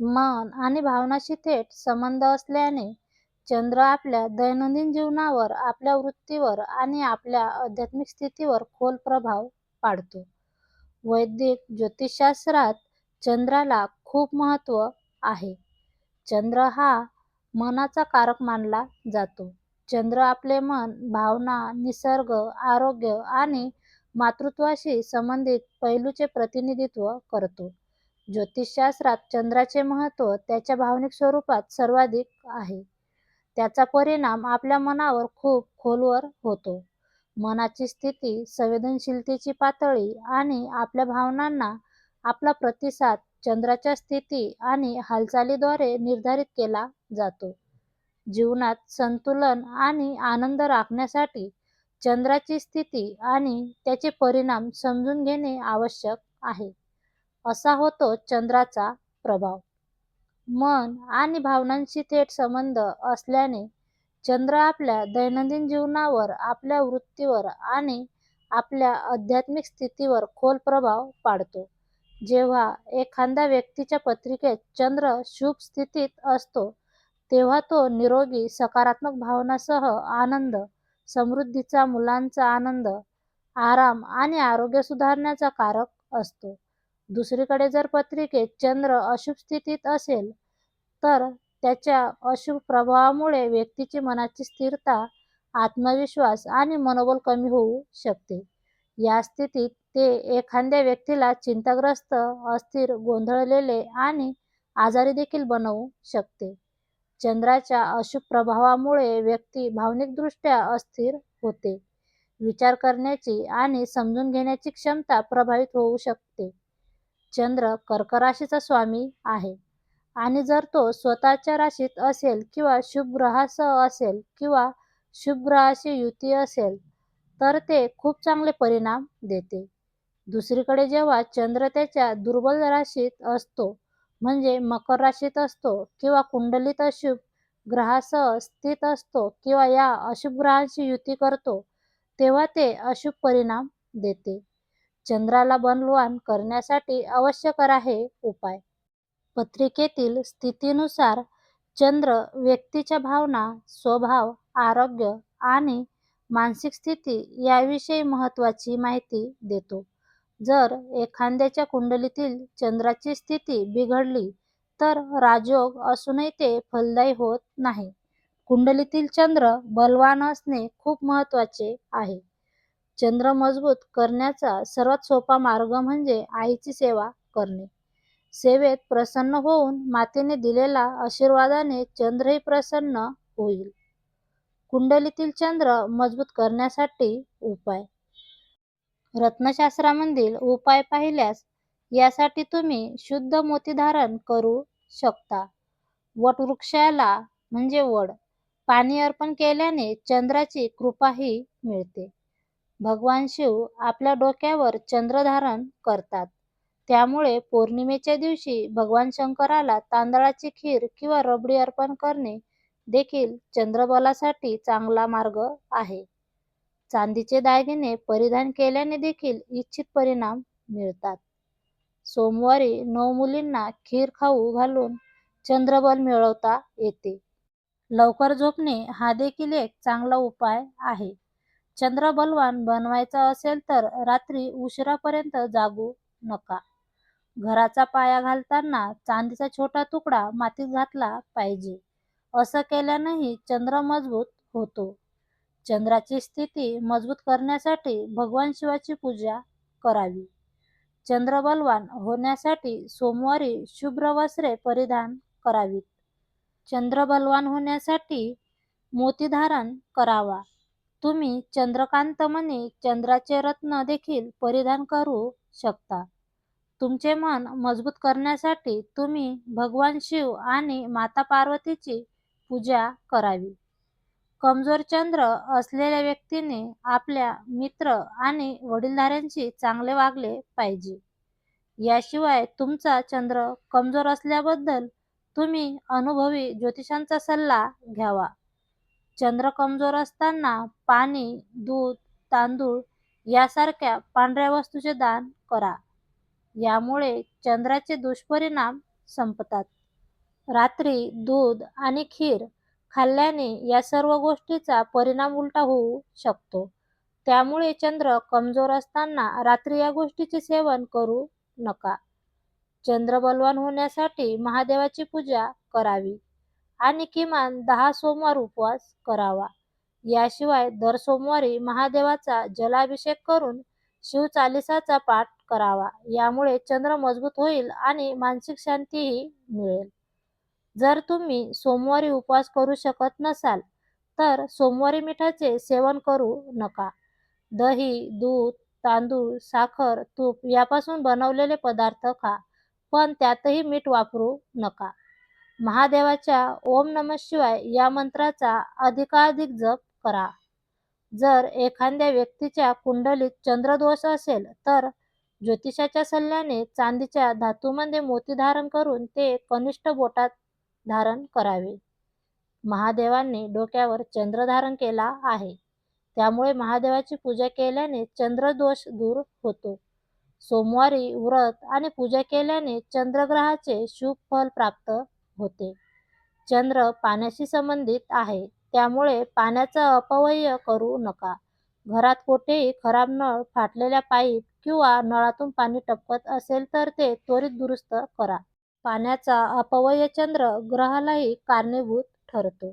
मन आणि भावनाशी थेट संबंध असल्याने चंद्र आपल्या दैनंदिन जीवनावर, आपल्या वृत्तीवर आणि आपल्या आध्यात्मिक स्थितीवर खोल प्रभाव पाडतो. वैदिक ज्योतिषशास्त्रात चंद्राला खूप महत्त्व आहे. चंद्र हा मनाचा कारक मानला जातो. चंद्र आपले मन, भावना, निसर्ग, आरोग्य आणि मातृत्वाशी संबंधित पैलूचे प्रतिनिधित्व करतो. ज्योतिषशास्त्रात चंद्राचे महत्त्व त्याच्या भावनिक स्वरूपात सर्वाधिक आहे. त्याचा परिणाम आपल्या मनावर खूप खोलवर होतो. मनाची स्थिती, संवेदनशीलतेची पातळी आणि आपल्या भावनांना आपला प्रतिसाद चंद्राच्या स्थिती आणि हालचालीद्वारे निर्धारित केला जातो. जीवनात संतुलन आणि आनंद राखण्यासाठी चंद्राची स्थिती आणि त्याचे परिणाम समजून घेणे आवश्यक आहे. असा होतो चंद्राचा प्रभाव. मन आणि भावनांशी थेट संबंध असल्याने चंद्र आपल्या दैनंदिन जीवनावर, आपल्या वृत्तीवर आणि आपल्या आध्यात्मिक स्थितीवर खोल प्रभाव पाडतो. जेव्हा एखाद्या व्यक्तीच्या पत्रिकेत चंद्र शुभ स्थितीत असतो तेव्हा तो निरोगी, सकारात्मक भावनासह आनंद, समृद्धीचा, मुलांचा आनंद, आराम आणि आरोग्य सुधारण्याचा कारक असतो. दुसरीकडे जर पत्रिकेत चंद्र अशुभ स्थितीत असेल तर त्याच्या अशुभ प्रभावामुळे व्यक्तीची मनाची स्थिरता, आत्मविश्वास आणि मनोबल कमी होऊ शकते. या स्थितीत ते एखाद्या व्यक्तीला चिंताग्रस्त, अस्थिर, गोंधळलेले आणि आजारी देखील बनवू शकते. चंद्राच्या अशुभ प्रभावामुळे व्यक्ती भावनिकदृष्ट्या अस्थिर होते. विचार करण्याची आणि समजून घेण्याची क्षमता प्रभावित होऊ शकते. चंद्र कर्क राशीचा स्वामी आहे आणि जर तो स्वतःच्या राशीत असेल किंवा शुभ ग्रहासह असेल किंवा शुभग्रहाशी युती असेल तर ते खूप चांगले परिणाम देते. दुसरीकडे जेव्हा चंद्र त्याच्या दुर्बल राशीत असतो म्हणजे मकर राशीत असतो किंवा कुंडलीत अशुभ ग्रहासह स्थित असतो किंवा या अशुभ ग्रहांशी युती करतो तेव्हा ते अशुभ परिणाम देते. चंद्राला बलवान करण्यासाठी आवश्यक आहे उपाय. पत्रिकेतील स्थितीनुसार चंद्र व्यक्तीच्या भावना, स्वभाव, आरोग्य आणि मानसिक स्थिती याविषयी महत्त्वाची माहिती देतो. जर एखाद्याच्या कुंडलीतील चंद्राची स्थिती बिघडली तर राजयोग असूनही ते फलदायी होत नाही. कुंडलीतील चंद्र बलवान असणे खूप महत्त्वाचे आहे. चंद्र मजबूत करण्याचा सर्वात सोपा मार्ग म्हणजे आईची सेवा करणे. सेवेत प्रसन्न होऊन मातेने दिलेला आशीर्वादाने चंद्रही प्रसन्न होईल. कुंडलीतील चंद्र मजबूत करण्यासाठी उपाय. रत्नशास्त्रामधील उपाय पाहिल्यास यासाठी तुम्ही शुद्ध मोती धारण करू शकता. वटवृक्षाला म्हणजे वड, पाणी अर्पण केल्याने चंद्राची कृपाही मिळते. भगवान शिव आपल्या डोक्यावर चंद्र धारण करतात त्यामुळे पौर्णिमेच्या दिवशी भगवान शंकराला तांदळाची खीर किंवा रबडी अर्पण करणे देखील चंद्रबलासाठी चांगला मार्ग आहे. चांदीचे दागिने परिधान केल्याने देखील इच्छित परिणाम मिळतात. सोमवारी नऊ मुलींना खीर खाऊ घालून चंद्रबल मिळवता येते. लवकर झोपणे हा देखील एक चांगला उपाय आहे. चंद्र बलवान बनवायचा असेल तर रात्री उशिरापर्यंत जागू नका. घराचा पाया घालताना चांदीचा छोटा तुकडा मातीत घातला पाहिजे. असं केल्यानेही चंद्र मजबूत होतो. चंद्राची स्थिती मजबूत करण्यासाठी भगवान शिवाची पूजा करावी. चंद्र बलवान होण्यासाठी सोमवारी शुभ्र वस्त्रे परिधान करावीत. चंद्र बलवान होण्यासाठी मोती धारण करावा. तुम्ही चंद्रकांतमणी चंद्राचे रत्न देखील परिधान करू शकता. तुमचे मन मजबूत करण्यासाठी तुम्ही भगवान शिव आणि माता पार्वतीची पूजा करावी. कमजोर चंद्र असलेल्या व्यक्तीने आपल्या मित्र आणि वडीलधाऱ्यांशी चांगले वागले पाहिजे. याशिवाय तुमचा चंद्र कमजोर असल्याबद्दल तुम्ही अनुभवी ज्योतिषांचा सल्ला घ्यावा. चंद्र कमजोर असताना पाणी, दूध, तांदूळ यासारख्या पांढऱ्या वस्तूचे दान करा. यामुळे चंद्राचे दुष्परिणाम संपतात. रात्री दूध आणि खीर खाल्ल्याने या सर्व गोष्टीचा परिणाम उलटा होऊ शकतो त्यामुळे चंद्र कमजोर असताना रात्री या गोष्टीचे सेवन करू नका चंद्र बलवान होण्यासाठी महादेवाची पूजा करावी आणि किमान दहा सोमवार उपवास करावा. याशिवाय दर सोमवारी महादेवाचा जलाभिषेक करून शिवचालिसाचा पाठ करावा. यामुळे चंद्र मजबूत होईल आणि मानसिक शांतीही मिळेल. जर तुम्ही सोमवारी उपवास करू शकत नसाल तर सोमवारी मिठाचे सेवन करू नका. दही दूध तांदूळ साखर तूप यापासून बनवलेले पदार्थ खा पण त्यातही मीठ वापरू नका. महादेवाच्या ओम नम शिवाय या मंत्राचा अधिकाधिक जप करा. जर एखाद्या व्यक्तीच्या कुंडलीत चंद्रदोष असेल तर ज्योतिषाच्या सल्ल्याने चांदीच्या धातूमध्ये मोती धारण करून ते कनिष्ठ बोटात धारण करावे. महादेवांनी डोक्यावर चंद्र धारण केला आहे. त्यामुळे महादेवाची पूजा केल्याने चंद्रदोष दूर होतो. सोमवारी व्रत आणि पूजा केल्याने चंद्रग्रहाचे शुभ फल प्राप्त होते. चंद्र पाण्याशी संबंधित आहे त्यामुळे पाण्याचा अपव्यय करू नका. घरात कोठेही खराब नळ फाटलेल्या पाईप किंवा नळातून पाणी टपकत असेल तर ते त्वरित दुरुस्त करा. पाण्याचा अपव्यय चंद्र ग्रहालाही कारणीभूत ठरतो.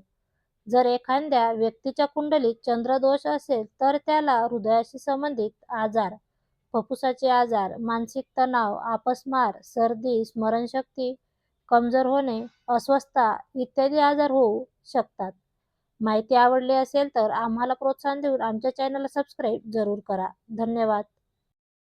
जर एखाद्या व्यक्तीच्या कुंडलीत चंद्रदोष असेल तर त्याला हृदयाशी संबंधित आजार फुफ्फुसाचे आजार मानसिक तणाव आपसमार सर्दी स्मरणशक्ती कमजोर होणे अस्वस्थता इत्यादी आजार होऊ शकतात. माहिती आवडली असेल तर आम्हाला प्रोत्साहन देऊन आमच्या चॅनलला सबस्क्राईब जरूर करा. धन्यवाद.